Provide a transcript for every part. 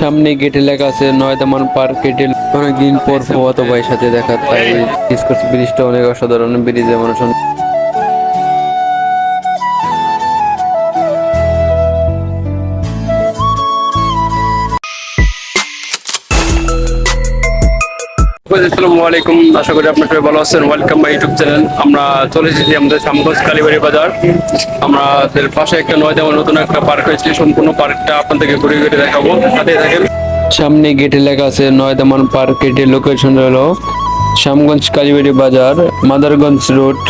সামনে গেটে লেখা আছে নয়দামান পার্ক গেটে অনেকদিন পর ফোয়াতো ভাইয়ের সাথে দেখা, তাই ব্রিজটা অনেক অসাধারণ, ব্রিজে মানুষ আলাইকুম। আশা করি ভালো আছেন। আমরা আমাদের কালীবাড়ি বাজার। আমাদের পাশে একটা নয় নতুন একটা পার্ক সম্পূর্ণ আপনাদেরকে ঘুরে ঘুরে দেখাবো। সামনে গেটে লেখা আছে নয়দামান পার্ক গেটের লোকেশন হলো শ্যামগঞ্জ কালীবাড়ি বাজার, মাদারগঞ্জ রোড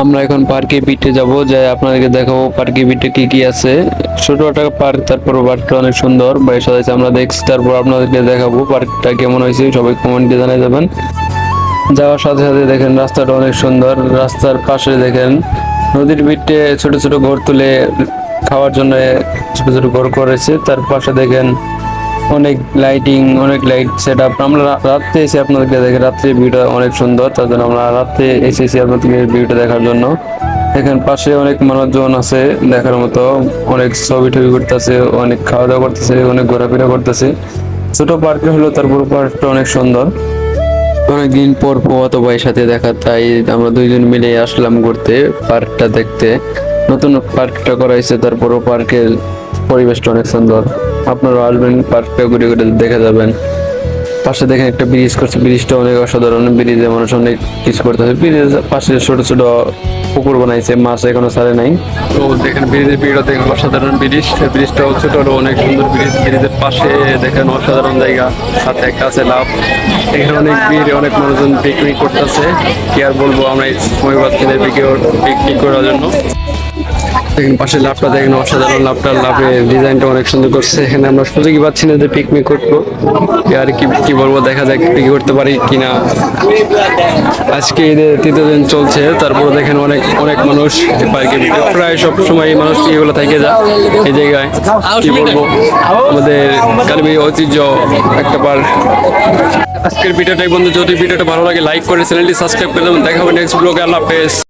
আমরা এখন পার্কে বিটে যাব, যাই আপনাদেরকে দেখাবো পার্কে বিটে কি কি আছে। ছোট একটা পার্ক তারপর পার্কটা অনেক সুন্দর বাইরের সাথে আমরা দেখছি, তারপর আপনাদেরকে দেখাবো পার্কটা কেমন হয়েছে, সবাই কমেন্টে জানিয়ে যাবেন। যাওয়ার সাথে সাথে দেখেন রাস্তাটা অনেক সুন্দর, রাস্তার পাশে দেখেন নদীর বিটে ছোট ছোট ঘর তুলে খাওয়ার জন্য ছোট ছোট ঘর করেছে, তার পাশে দেখেন অনেক লাইটিং অনেক লাইট সেট আপ আমরা রাত্রে এসে আপনাদেরকে দেখে, রাত্রে ভিউটা অনেক সুন্দর, তার জন্য আমরা রাত্রে এসেছি আপনাদেরকে ভিউটা দেখার জন্য। এখানে পাশে অনেক মানুষজন আছে দেখার মতো, অনেক ছবি টবি করতেছে, অনেক খাওয়া দাওয়া করতেছে, অনেক ঘোরাফেরা করতেছে। ছোট পার্কে হলো তারপর পার্কটা অনেক সুন্দর। অনেকদিন পর প্রভাত ভাইয়ের সাথে দেখা, তাই আমরা দুইজন মিলে আসলাম ঘুরতে পার্কটা দেখতে। নতুন পার্কটা করা হয়েছে, তারপরও পার্কের পরিবেশটা অনেক সুন্দর। আপনারা আসবেন পার্কটা ঘুরে ঘুরে দেখে যাবেন। পাশে দেখেন একটা ব্রিজ করছে ব্রিজটা অনেক অসাধারণ। ব্রিজে মানুষ অনেক কিছু করতেছে। ব্রিজের পাশে ছোট ছোট পুকুর বানাইছে, মাছ এখনও ছাড়ে নাই। তো দেখেন ব্রিজের ভিড়ও দেখেন, অসাধারণ ব্রিজ ব্রিজটাও ছোট অনেক সুন্দর ব্রিজ ব্রিজের পাশে দেখেন অসাধারণ জায়গা। সাথে একটা আছে লাভ। এখানে অনেক ভিড় অনেক মানুষজন পিকনিক করতেছে। কি আর বলব আমরা পাচ্ছি না পিকনিক করার জন্য। দেখেন পাশে লাভটা, দেখেন অসাধারণ লাভটার লাভের ডিজাইনটা অনেক সুন্দর করছে। এখানে আমরা সুযোগই পাচ্ছি না যে পিকনিক করব? আর কি কি বলব, দেখা যাক পিকনিক করতে পারি কিনা। আজকে ঈদের তৃতীয় দিন চলছে, তারপরে দেখেন অনেক অনেক মানুষ পার্কে প্রায় সব সময় মানুষ এগুলো থেকে যায়, এই জায়গায় কি বলব? আমাদের কালবি ঐতিহ্য একটা পার্ক। আজকের ভিডিওটাই বন্ধু যদি ভিডিওটা ভালো লাগে লাইক করে চ্যানেলটি সাবস্ক্রাইব করে দেবেন। দেখা হবে নেক্সট ব্লগে আল্লাহ হাফেজ।